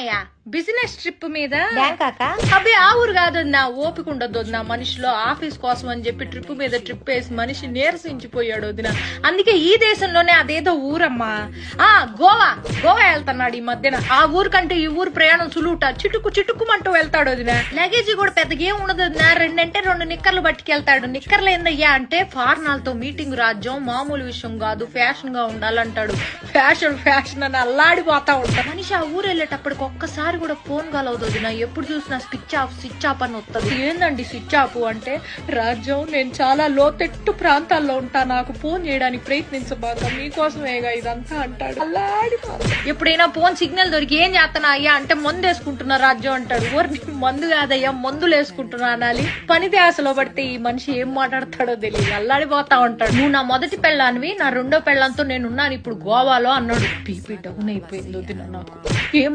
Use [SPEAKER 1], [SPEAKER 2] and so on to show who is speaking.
[SPEAKER 1] అన్నయ్య business trip మీద? అబ్బే ఆ ఊరు కాదు నా ఓపిక ఉండదు వదిన మనిషిలో ఆఫీస్ కోసం అని చెప్పి ట్రిప్ మీద ట్రిప్ వేసి మనిషి నీరసించిపోయాడు వదిన. అందుకే ఈ దేశంలోనే అదేదో ఊరమ్మా. ఆ గోవా గోవా వెళ్తున్నాడు ఈ మధ్యన. ఆ ఊరు కంటే ఈ ఊరు ప్రయాణం సులువుట. చిటుకు చిటుకుమంటూ వెళ్తాడు వదిన. లగేజ్ కూడా పెద్దగా ఏం ఉండదు వదిన. రెండంటే రెండు నిక్కర్లు పట్టుకెళ్తాడు. నిక్కర్లు ఏందయ్యా అంటే ఫార్నాలతో మీటింగ్ రాజ్యం మామూలు విషయం కాదు. ఫ్యాషన్గా ఉండాలంటాడు. ఫ్యాషన్ ఫ్యాషన్ అని అల్లాడిపోతా ఉంటా మనిషి ఆ ఊరు వెళ్ళేటప్పటికి ఒక్కసారి కూడా ఫోన్ కలవదు వదిన. ఎప్పుడు చూసినా స్విచ్ ఆఫ్ స్విచ్ ఆఫ్ అని వస్తుంది ఏందండి స్విచ్ ఆఫ్ అంటే? రాజ్యం నేను చాలా లోతెట్టు ప్రాంతాల్లో ఉంటా. నాకు ఫోన్ చేయడానికి ప్రయత్నించబాక మీకోసమేగా ఇదంతా అంటాడు. అల్లాడిపోతా ఎప్పుడైనా ఫోన్ సిగ్నల్ దొరికి ఏం చేస్తున్నా అయ్యా? అంటే మందు వేసుకుంటున్నా రాజ్యం అంటాడు. ఊరి మందు కాదయ్యా మందులు వేసుకుంటున్నా అనాలి. పని ధ్యాసలో పడితే ఈ మనిషి ఏం మాట్లాడతాడో తెలియదు. అల్లాడిపోతా ఉంటాడు. నువ్వు నా మొదటి పెళ్ళానివి నా రెండో పెళ్ళంతో నేనున్నాను. ఇప్పుడు గోవాలో అన్నాడు. బీపీ డౌన్ అయిపోయింది నాకు. ఏం